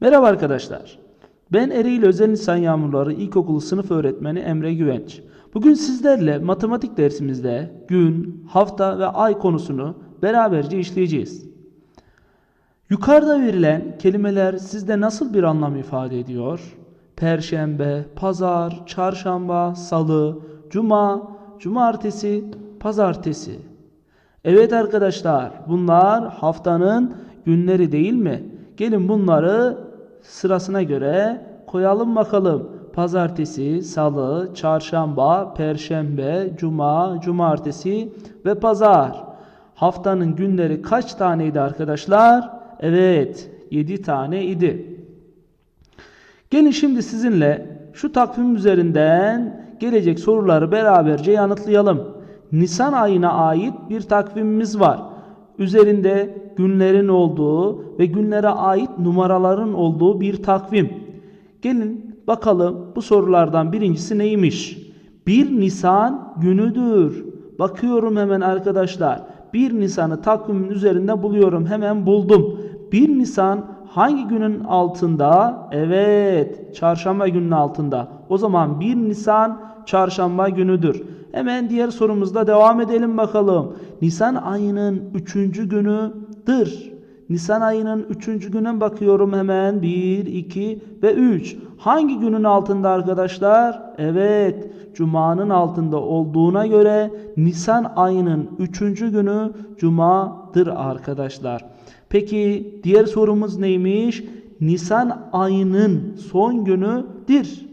Merhaba arkadaşlar. Ben Ereğli Özel Lisan Yağmurları İlkokulu sınıf öğretmeni Emre Güvenç. Bugün sizlerle matematik dersimizde gün, hafta ve ay konusunu beraberce işleyeceğiz. Yukarıda verilen kelimeler sizde nasıl bir anlam ifade ediyor? Perşembe, pazar, çarşamba, salı, cuma, cumartesi, pazartesi. Evet arkadaşlar, bunlar haftanın günleri değil mi? Gelin bunları sırasına göre koyalım bakalım. Pazartesi, salı, çarşamba, perşembe, cuma, cumartesi ve pazar. Haftanın günleri kaç taneydi arkadaşlar? Evet, 7 tane idi. Gelin şimdi sizinle şu takvim üzerinden gelecek soruları beraberce yanıtlayalım. Nisan ayına ait bir takvimimiz var. Üzerinde günlerin olduğu ve günlere ait numaraların olduğu bir takvim. Gelin bakalım bu sorulardan birincisi neymiş? 1 Nisan günüdür. Bakıyorum hemen arkadaşlar. 1 Nisan'ı takvimin üzerinde buluyorum. Hemen buldum. 1 Nisan hangi günün altında? Evet, çarşamba günün altında. O zaman 1 Nisan çarşamba günüdür. Hemen diğer sorumuzda devam edelim bakalım. Nisan ayının 3. günüdür. Nisan ayının 3. güne bakıyorum hemen. 1, 2 ve 3. Hangi günün altında arkadaşlar? Evet, Cuma'nın altında olduğuna göre Nisan ayının 3. günü Cuma'dır arkadaşlar. Peki diğer sorumuz neymiş? Nisan ayının son günüdür.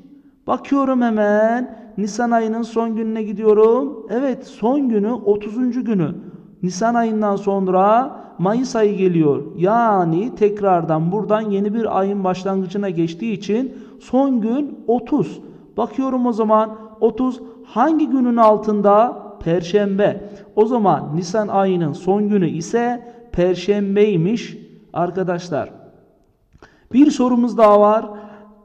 Bakıyorum hemen. Nisan ayının son gününe gidiyorum. Evet son günü 30. günü. Nisan ayından sonra Mayıs ayı geliyor. Yani tekrardan buradan yeni bir ayın başlangıcına geçtiği için son gün 30. Bakıyorum o zaman 30 hangi günün altında? Perşembe. O zaman Nisan ayının son günü ise Perşembeymiş arkadaşlar. Bir sorumuz daha var.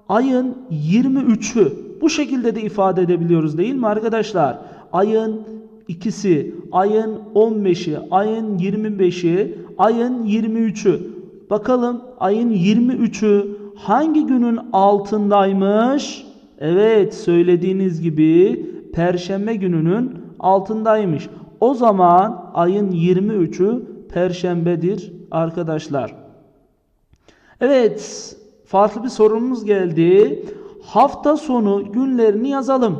Ayın 23'ü. Bu şekilde de ifade edebiliyoruz değil mi arkadaşlar? Ayın ikisi, ayın 15'i, ayın 25'i, ayın 23'ü. Bakalım ayın 23'ü hangi günün altındaymış? Evet söylediğiniz gibi perşembe gününün altındaymış. O zaman ayın 23'ü perşembedir arkadaşlar. Evet farklı bir sorumuz geldi. Hafta sonu günlerini yazalım.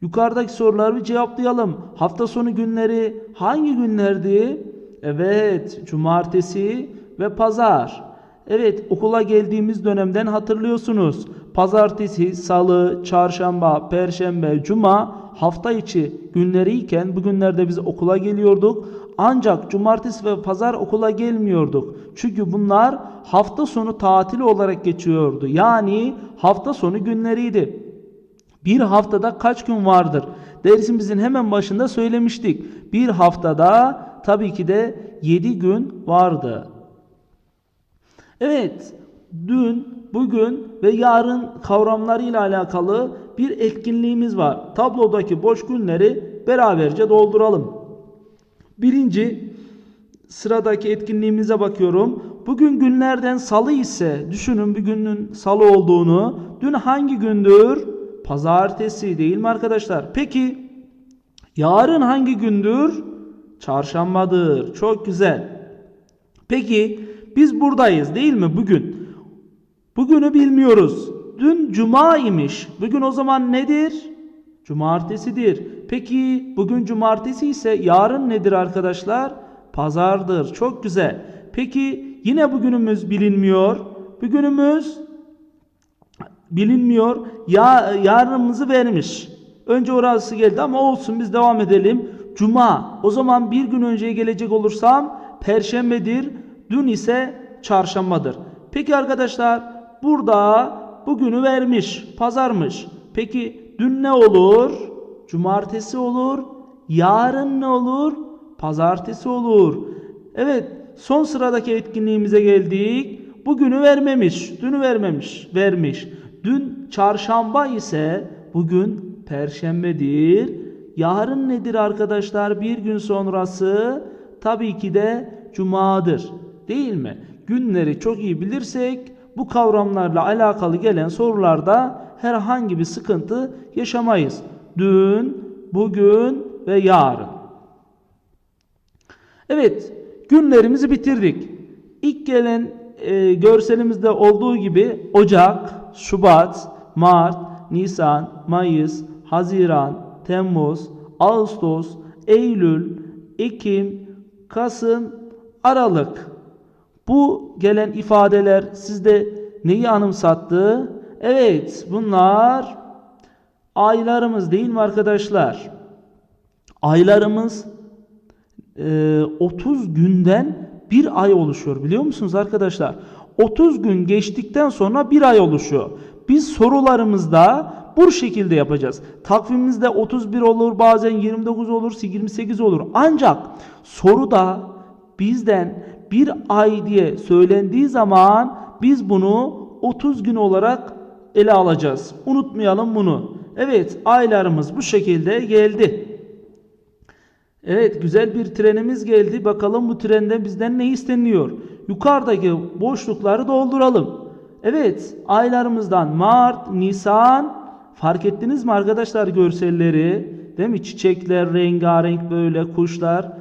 Yukarıdaki soruları cevaplayalım. Hafta sonu günleri hangi günlerdi? Evet, cumartesi ve pazar. Evet, okula geldiğimiz dönemden hatırlıyorsunuz. Pazartesi, salı, çarşamba, perşembe, cuma hafta içi günleriyken bugünlerde biz okula geliyorduk. Ancak cumartesi ve pazar okula gelmiyorduk. Çünkü bunlar hafta sonu tatili olarak geçiyordu. Yani hafta sonu günleriydi. Bir haftada kaç gün vardır? Dersimizin hemen başında söylemiştik. Bir haftada tabii ki de 7 gün vardı. Evet, dün, bugün ve yarın kavramlarıyla alakalı bir etkinliğimiz var. Tablodaki boş günleri beraberce dolduralım. Birinci sıradaki etkinliğimize bakıyorum. Bugün günlerden salı ise düşünün bugünün salı olduğunu. Dün hangi gündür? Pazartesi değil mi arkadaşlar? Peki yarın hangi gündür? Çarşambadır. Çok güzel. Peki biz buradayız değil mi bugün? Bugünü bilmiyoruz. Dün cuma imiş. Bugün o zaman nedir? Cumartesidir. Peki bugün cumartesi ise yarın nedir arkadaşlar? Pazardır. Çok güzel. Peki yine bugünümüz bilinmiyor. Bugünümüz bilinmiyor. Ya yarınımızı vermiş. Önce orası geldi ama olsun biz devam edelim. Cuma. O zaman bir gün önceye gelecek olursam perşembedir. Dün ise çarşambadır. Peki arkadaşlar burada bugünü vermiş. Pazarmış. Peki dün ne olur? Cumartesi olur. Yarın ne olur? Pazartesi olur. Evet son sıradaki etkinliğimize geldik. Bugünü vermemiş. Dünü vermemiş. Vermiş. Dün çarşamba ise bugün perşembedir. Yarın nedir arkadaşlar? Bir gün sonrası tabii ki de cumadır. Değil mi? günleri çok iyi bilirsek bu kavramlarla alakalı gelen sorularda herhangi bir sıkıntı yaşamayız. Dün, bugün ve yarın. Evet, günlerimizi bitirdik. İlk gelen e, görselimizde olduğu gibi Ocak, Şubat, Mart, Nisan, Mayıs, Haziran, Temmuz, Ağustos, Eylül, Ekim, Kasım, Aralık. Bu gelen ifadeler sizde neyi anımsattı? Evet, bunlar aylarımız değil mi arkadaşlar? Aylarımız 30 günden bir ay oluşuyor biliyor musunuz arkadaşlar? 30 gün geçtikten sonra bir ay oluşuyor. Biz sorularımızda bu şekilde yapacağız. Takvimimizde 31 olur, bazen 29 olur, 28 olur. Ancak soruda bizden bir ay diye söylendiği zaman biz bunu 30 gün olarak ele alacağız. Unutmayalım bunu. Evet, aylarımız bu şekilde geldi. Evet güzel bir trenimiz geldi. Bakalım bu trende bizden ne isteniyor? Yukarıdaki boşlukları dolduralım. Evet aylarımızdan Mart, Nisan fark ettiniz mi arkadaşlar görselleri? Değil mi? Çiçekler rengarenk böyle kuşlar.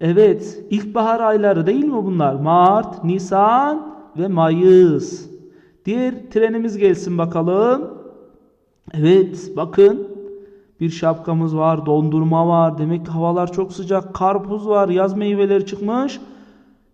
Evet ilkbahar ayları değil mi bunlar? Mart, Nisan ve Mayıs. Diğer trenimiz gelsin bakalım. Evet bakın bir şapkamız var, dondurma var. Demek ki havalar çok sıcak. Karpuz var, yaz meyveleri çıkmış.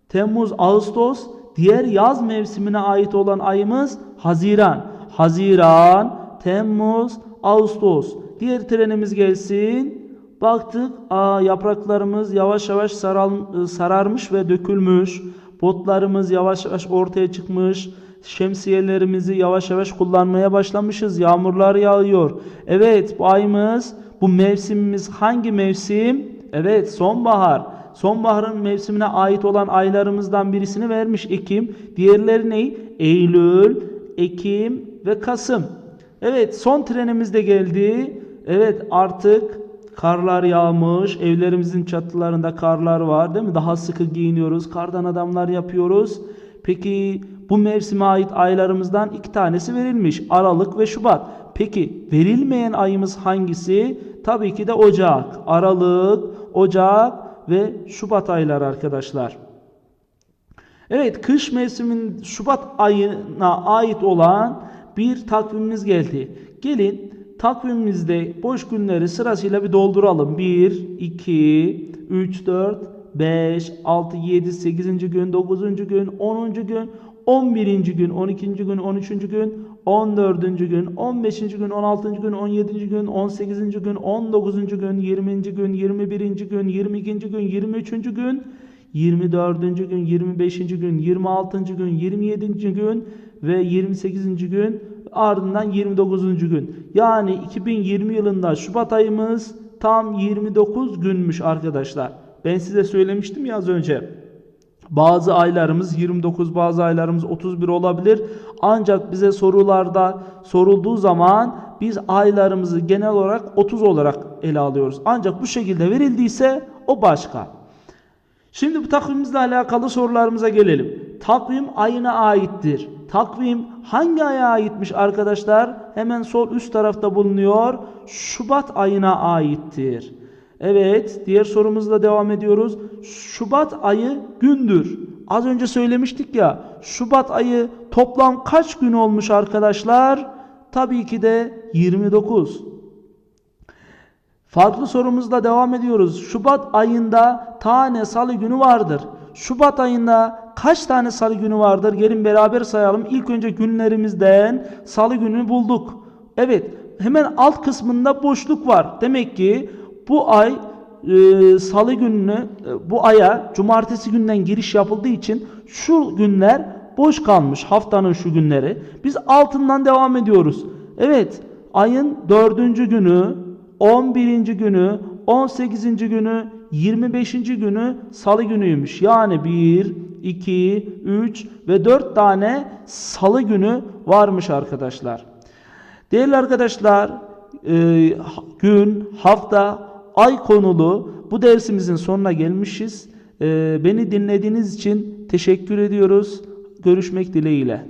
Temmuz, Ağustos. Diğer yaz mevsimine ait olan ayımız Haziran. Haziran, Temmuz, Ağustos. Diğer trenimiz gelsin. Baktık, aa, yapraklarımız yavaş yavaş saral, sararmış ve dökülmüş. Botlarımız yavaş yavaş ortaya çıkmış. Şemsiyelerimizi yavaş yavaş kullanmaya başlamışız. Yağmurlar yağıyor. Evet bu ayımız, bu mevsimimiz hangi mevsim? Evet sonbahar. Sonbaharın mevsimine ait olan aylarımızdan birisini vermiş Ekim. Diğerleri ne? Eylül, Ekim ve Kasım. Evet son trenimiz de geldi. Evet artık karlar yağmış. Evlerimizin çatılarında karlar var değil mi? Daha sıkı giyiniyoruz. Kardan adamlar yapıyoruz. Peki bu mevsime ait aylarımızdan iki tanesi verilmiş. Aralık ve Şubat. Peki verilmeyen ayımız hangisi? Tabii ki de Ocak. Aralık, Ocak ve Şubat ayları arkadaşlar. Evet kış mevsimin Şubat ayına ait olan bir takvimimiz geldi. Gelin takvimimizde boş günleri sırasıyla bir dolduralım. 1, 2, 3, 4, 5, 6, 7, 8. gün, 9. gün, 10. gün, 11. gün, 12. gün, 13. gün, 14. gün, 15. gün, 16. gün, 17. gün, 18. gün, 19. gün, 20. gün, 21. gün, 22. gün, 23. gün, 24. gün, 25. gün, 26. gün, 27. gün ve 28. gün ardından 29. gün. Yani 2020 yılında Şubat ayımız tam 29 günmüş arkadaşlar. Ben size söylemiştim ya az önce. Bazı aylarımız 29, bazı aylarımız 31 olabilir. Ancak bize sorularda sorulduğu zaman biz aylarımızı genel olarak 30 olarak ele alıyoruz. Ancak bu şekilde verildiyse o başka. Şimdi bu takvimimizle alakalı sorularımıza gelelim. Takvim ayına aittir. Takvim hangi aya aitmiş arkadaşlar? Hemen sol üst tarafta bulunuyor. Şubat ayına aittir. Evet, diğer sorumuzla devam ediyoruz. Şubat ayı gündür. Az önce söylemiştik ya. Şubat ayı toplam kaç gün olmuş arkadaşlar? Tabii ki de 29. Farklı sorumuzla devam ediyoruz. Şubat ayında tane salı günü vardır. Şubat ayında kaç tane salı günü vardır? Gelin beraber sayalım. İlk önce günlerimizden salı gününü bulduk. Evet, hemen alt kısmında boşluk var. Demek ki bu ay e, salı gününü e, bu aya cumartesi günden giriş yapıldığı için şu günler boş kalmış haftanın şu günleri. Biz altından devam ediyoruz. Evet ayın dördüncü günü, 11. günü, 18. günü, 25. günü salı günüymüş. Yani 1, 2, 3 ve 4 tane salı günü varmış arkadaşlar. Değerli arkadaşlar e, gün, hafta, ay konulu bu dersimizin sonuna gelmişiz. E, beni dinlediğiniz için teşekkür ediyoruz. görüşmek dileğiyle.